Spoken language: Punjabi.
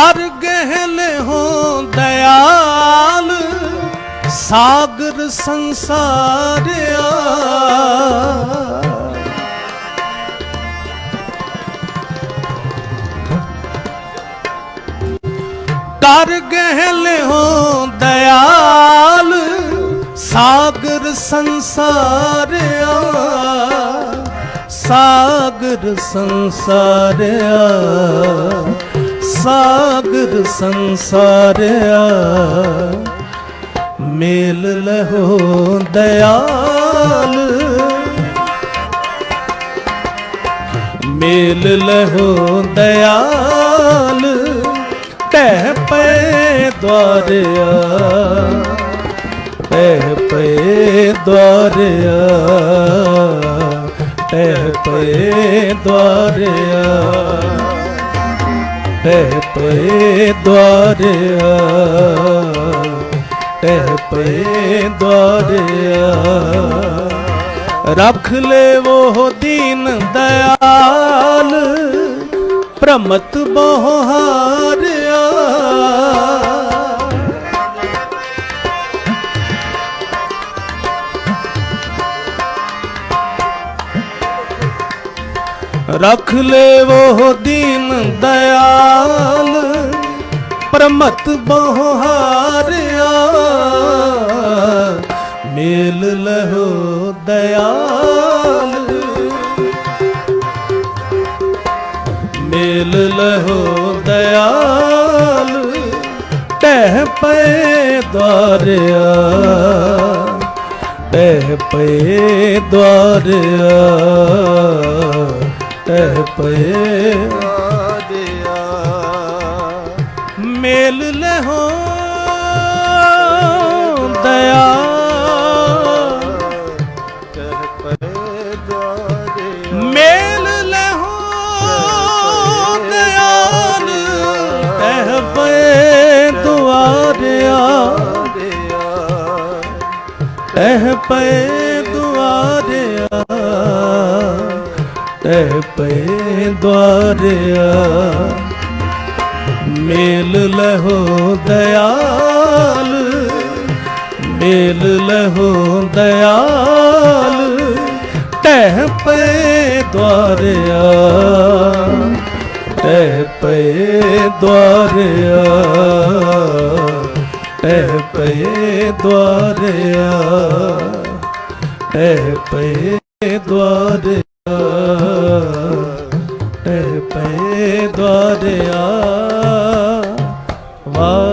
ਕਰ ਗਹਿਲ ਹੋ ਦਇਆਲ ਸਾਗਰ ਸੰਸਾਰਿਆ। ਕਰ ਗਹਿਲੇ ਹੋ ਦਇਆਲ ਸਾਗਰ ਸੰਸਾਰਿਆ। ਸਾਗਰ ਸੰਸਾਰਿਆ। ਸਾਗਰ ਸੰਸਾਰਿਆ, ਮੇਲ ਲਹੋ ਦਇਆਲ। ਮੇਲ ਲਹੋ ਦਇਆਲ ਟਹਿ ਪਏ ਦਵਾਰਿਆ ਟਹਿ ਪਏ ਦਵਾਰਿਆ ਟਹਿ ਪਏ ਦਵਾਰਿਆ ਟਹਿ ਪਏ ਦਵਾਰਿਆ ਟਹਿ ਪਏ ਦਵਾਰਿਆ ਰੱਖ ਲੈ ਉਹ ਦੀਨ ਦਇਆਲ ਪ੍ਰਮਤ ਬਹੁ ਰੱਖ ਲੈ ਉਹ ਦੀਨ ਦਇਆਲ, ਪ੍ਰਮਤ ਬਹਾਰਿਆ ਮੇਲ ਲਹੋ ਦਇਆਲ, ਮੇਲ ਲਹੋ ਦਇਆਲ, ਟਹਿ ਪਏ ਦਵਾਰਿਆ ਟਹਿ ਪਏ ਦਵਾਰਿਆ ਟਹਿ ਪਏ। ਮੇਲ ਲਹੋ ਦਇਆ। ਮੇਲ ਲਹੋ ਦਇਆਲ ਟਹਿ ਪਏ ਦੁਆਰਿਆ। ਟਹਿ ਪਏ ਦੁਆਰਿਆ। ਪਏ ਦੁਆਰਿਆ, ਮੇਲ ਲਹੋ ਦਇਆਲ, ਮੇਲ ਲਹੋ ਦਇਆਲ, ਟਹਿ ਪਏ ਦਵਾਰਿਆ ਟਹਿ ਪਏ ਦਵਾਰਿਆ ਟਹਿ ਪਏ ਦਵਾਰਿਆ ਟਹਿ ਪਏ ਦਵਾਰਿਆ ਪਏ ਦਰਿਆ ਵਾ